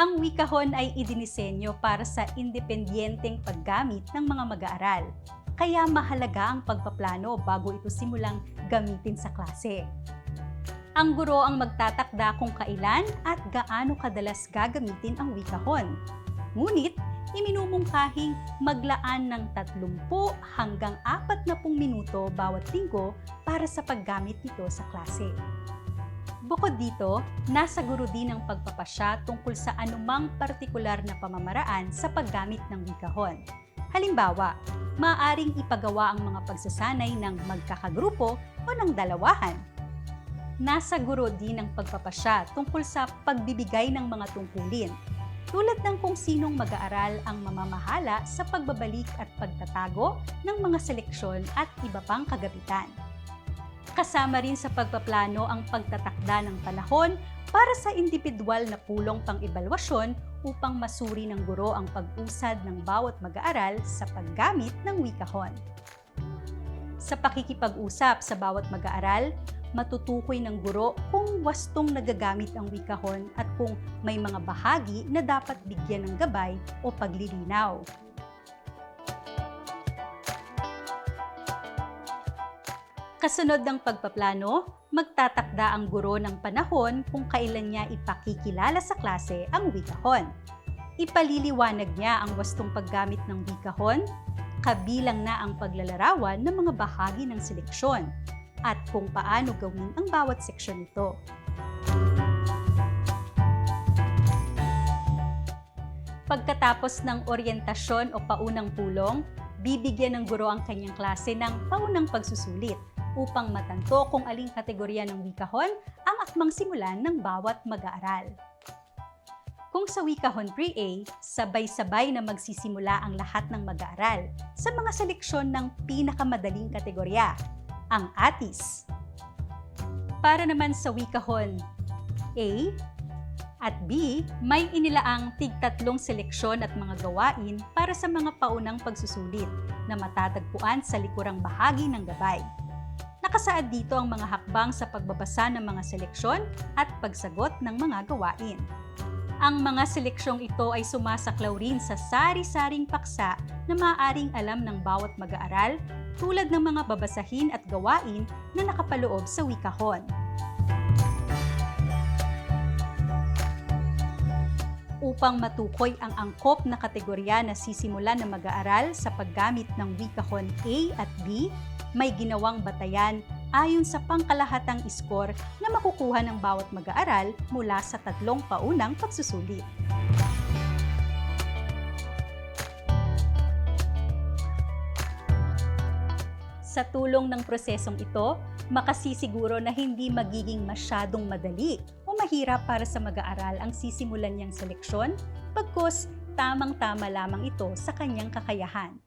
Ang wikahon ay idinisenyo para sa independenteng paggamit ng mga mag-aaral. Kaya mahalaga ang pagpaplano bago ito simulang gamitin sa klase. Ang guro ang magtatakda kung kailan at gaano kadalas gagamitin ang wikahon. Ngunit, iminumungkahing maglaan ng 30 hanggang 40 minuto bawat linggo para sa paggamit nito sa klase. Bukod dito, nasa guro din ang pagpapasya tungkol sa anumang partikular na pamamaraan sa paggamit ng wikahon. Halimbawa, maaring ipagawa ang mga pagsasanay ng magkakagrupo o ng dalawahan. Nasa guro din ang pagpapasya tungkol sa pagbibigay ng mga tungkulin, tulad ng kung sinong mag-aaral ang mamamahala sa pagbabalik at pagtatago ng mga seleksyon at iba pang kagabitan. Kasama rin sa pagpaplano ang pagtatakda ng panahon para sa individual na pulong pang-ebalwasyon upang masuri ng guro ang pag-usad ng bawat mag-aaral sa paggamit ng wikahon. Sa pakikipag-usap sa bawat mag-aaral, matutukoy ng guro kung wastong nagagamit ang wikahon at kung may mga bahagi na dapat bigyan ng gabay o paglilinaw. Kasunod ng pagpaplano, magtatakda ang guro ng panahon kung kailan niya ipakikilala sa klase ang wikahon. Ipaliliwanag niya ang wastong paggamit ng wikahon, kabilang na ang paglalarawan ng mga bahagi ng seleksyon, at kung paano gawin ang bawat seksyon nito. Pagkatapos ng oryentasyon o paunang pulong, bibigyan ng guro ang kanyang klase ng paunang pagsusulit upang matanto kung aling kategorya ng wikahon ang akmang simulan ng bawat mag-aaral. Kung sa wikahon pre-A, sabay-sabay na magsisimula ang lahat ng mag-aaral sa mga seleksyon ng pinakamadaling kategorya, ang ATIS. Para naman sa wikahon A at B, may inilaang tig-tatlong seleksyon at mga gawain para sa mga paunang pagsusulit na matatagpuan sa likurang bahagi ng gabay. Nakasaad dito ang mga hakbang sa pagbabasa ng mga seleksyon at pagsagot ng mga gawain. Ang mga seleksyong ito ay sumasaklaw rin sa sari-saring paksa na maaaring alam ng bawat mag-aaral tulad ng mga babasahin at gawain na nakapaloob sa wikahon. Upang matukoy ang angkop na kategorya na sisimulan ng mag-aaral sa paggamit ng wikahon A at B, may ginawang batayan ayon sa pangkalahatang iskor na makukuha ng bawat mag-aaral mula sa tatlong paunang pagsusulit. Sa tulong ng prosesong ito, makasisiguro na hindi magiging masyadong madali mahirap para sa mag-aaral ang sisimulan niyang seleksyon, pagkos tamang-tama lamang ito sa kanyang kakayahan.